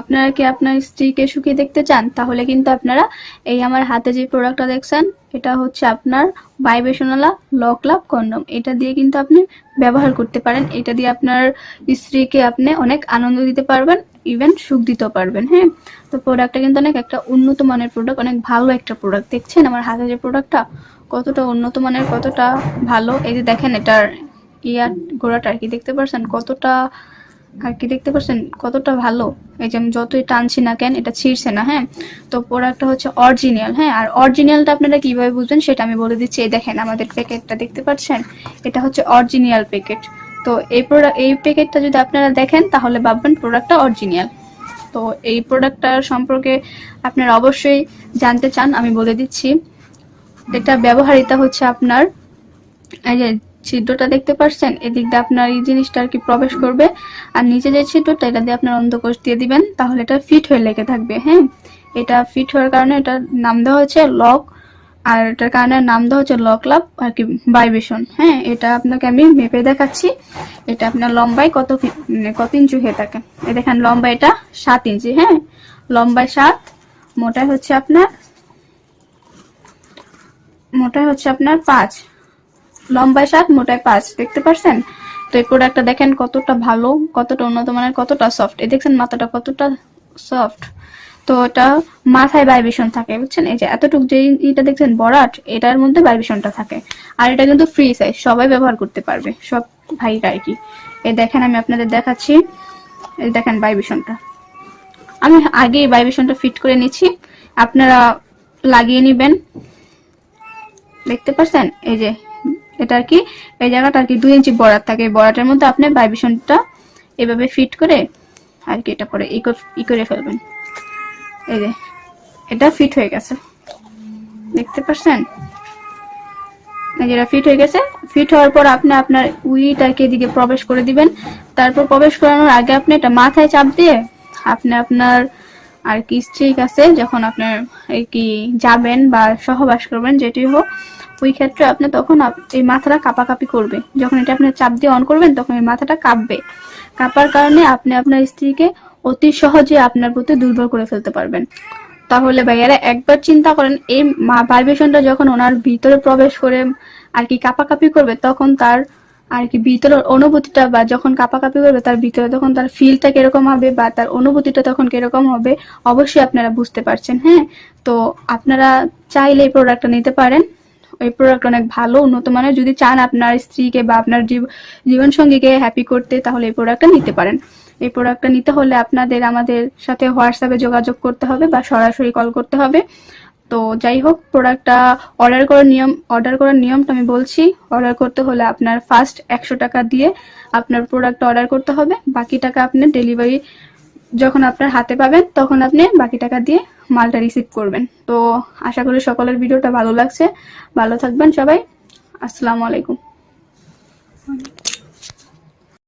আপনারা কি আপনার স্ত্রীকে সুখী দেখতে চান? তাহলে কিন্তু আপনারা এই আমার হাতে যে প্রোডাক্টটা দেখছেন, এটা হচ্ছে আপনার ভাইব্রেশনালা লক লাভ কন্ডম এটা দিয়ে কিন্তু আপনি ব্যবহার করতে পারেন। এটা দিয়ে আপনার স্ত্রীকে আপনি অনেক আনন্দ দিতে পারবেন ইভেন সুখ দিতেও পারবেন হ্যাঁ? তো প্রোডাক্টটা কিন্তু অনেক একটা উন্নত মানের প্রোডাক্ট অনেক ভালো একটা প্রোডাক্ট দেখছেন আমার হাতে যে প্রোডাক্টটা কতটা উন্নত মানের, কতটা ভালো। এই যে দেখেন এটার ইয়ার আর কি, দেখতে পারছেন? কতটা আর কি দেখতে পাচ্ছেন? কতটা ভালো। এই যে আমি যতই টানছি না কেন, এটা ছিঁড়ছে না হ্যাঁ? তো প্রোডাক্টটা হচ্ছে অরিজিনাল হ্যাঁ? আর অরিজিনালটা আপনারা কীভাবে বুঝবেন সেটা আমি বলে দিচ্ছি। এই দেখেন আমাদের প্যাকেটটা দেখতে পাচ্ছেন? এটা হচ্ছে অরিজিনাল প্যাকেট তো এই প্রোডাক্ট এই প্যাকেটটা যদি আপনারা দেখেন, তাহলে ভাববেন প্রোডাক্টটা অরিজিনাল তো এই প্রোডাক্টটার সম্পর্কে আপনারা অবশ্যই জানতে চান, আমি বলে দিচ্ছি। এটা ব্যবহারিতা হচ্ছে আপনার, এই যে ছিদ্রটা দেখতে পাচ্ছেন এদিক দিয়ে আপনার এই জিনিসটা আর কি প্রবেশ করবে। আর নিচে যে ছিদ্রটা, এটা দিয়ে আপনার অন্ধকোষ দিয়ে দিবেন, তাহলে এটা ফিট হয়ে লেগে থাকবে হ্যাঁ? এটা ফিট হওয়ার কারণে এটার নাম দেওয়া হচ্ছে লক, আর এটার কারণে নাম দেওয়া হচ্ছে লক লাভ, আর কি ভাইব্রেশন হ্যাঁ? এটা আপনাকে আমি মেপে দেখাচ্ছি। এটা আপনার লম্বায় কত মানে কত ইঞ্চি হয়ে থাকে? এই দেখেন, লম্বা এটা সাত ইঞ্চি হ্যাঁ? লম্বায় সাত, মোটায় হচ্ছে আপনার, মোটায় হচ্ছে আপনার পাঁচ। লম্বায় সাত, মোটায় পাঁচ, দেখতে পারছেন? তো এই প্রোডাক্টটা দেখেন কতটা ভালো, কতটা উন্নত মানের, কতটা সফট এই দেখছেন মাথাটা কতটা সফট তো এটা মাথায় ভাইব্রেশন থাকে, বুঝছেন? এই যে এতটুকু যে এটা দেখছেন বরাট, এটার মধ্যে ভাইব্রেশনটা থাকে। আর এটা কিন্তু ফ্রি সাইজ সবাই ব্যবহার করতে পারবে, সব ভাইরা আর কি। এই দেখেন, আমি আপনাদের দেখাচ্ছি, এই দেখেন ভাইব্রেশনটা আমি আগে ভাইব্রেশনটা ফিট করে নিচ্ছি, আপনারা লাগিয়ে নেবেন। দেখতে পাচ্ছেন এই যে এটা আর কি, এই জায়গাটা আর কি দুই ইঞ্চি বরাত থাকে। বরাটের মধ্যে আপনি ভাইব্রেশনটা এভাবে ফিট করে আর কি এটা পরে ই কর- ফেলবেন। এই যে, এটা ফিট হয়ে গেছে। দেখতে পাচ্ছেন? এই যে এটা ফিট হয়ে গেছে। ফিট হওয়ার পর আপনি আপনার উইটাকে এদিকে প্রবেশ করে দিবেন। তারপর প্রবেশ করানোর আগে আপনি এটা মাথায় চাপ দিয়ে আপনি আপনার আর কি স্ত্রীর কাছে যখন আপনার এই কি যাবেন বা সহবাস করবেন, যেটি হোক ওই ক্ষেত্রে আপনি তখন এই মাথাটা কাঁপাকাঁপি করবে। যখন এটা আপনি চাপ দিয়ে অন করবেন, তখন এই মাথাটা কাঁপবে। কাঁপার কারণে আপনি আপনার স্ত্রীকে অতি সহজে আপনার প্রতি দুর্বল করে ফেলতে পারবেন। তাহলে ভাইয়ারা, একবার চিন্তা করেন, এই ভাইব্রেশনটা যখন ওনার ভিতরে প্রবেশ করে আর কি কাঁপাকাঁপি করবে, তখন তার আর কি ভিতরের অনুভূতিটা বা যখন কাঁপাকাঁপি করবে, তার ভিতরে তখন তার ফিলটা কীরকম হবে বা তার অনুভূতিটা তখন কীরকম হবে, অবশ্যই আপনারা বুঝতে পারছেন হ্যাঁ? তো আপনারা চাইলে এই প্রোডাক্টটা নিতে পারেন। প্রোডাক্ট অনেক ভালো, উন্নত মানের। যদি চান আপনার স্ত্রীকে বা আপনার জীবন সঙ্গীকে হ্যাপি করতে, তাহলে এই প্রোডাক্টটা নিতে পারেন। এই প্রোডাক্টটা নিতে হলে আপনাদের, আমাদের সাথে হোয়াটসঅ্যাপে যোগাযোগ করতে হবে বা সরাসরি কল করতে হবে। তো যাই হোক প্রোডাক্টটা অর্ডার করার নিয়ম অর্ডার করার নিয়মটা আমি বলছি। অর্ডার করতে হলে আপনার ফার্স্ট একশো টাকা দিয়ে আপনার প্রোডাক্টটা অর্ডার করতে হবে। বাকি টাকা আপনি ডেলিভারি যখন আপনার হাতে পাবেন, তখন আপনি বাকি টাকা দিয়ে মালটা রিসিভ করবেন। তো আশা করি সকলের ভিডিওটা ভালো লাগছে। ভালো থাকবেন সবাই। আসসালামু আলাইকুম।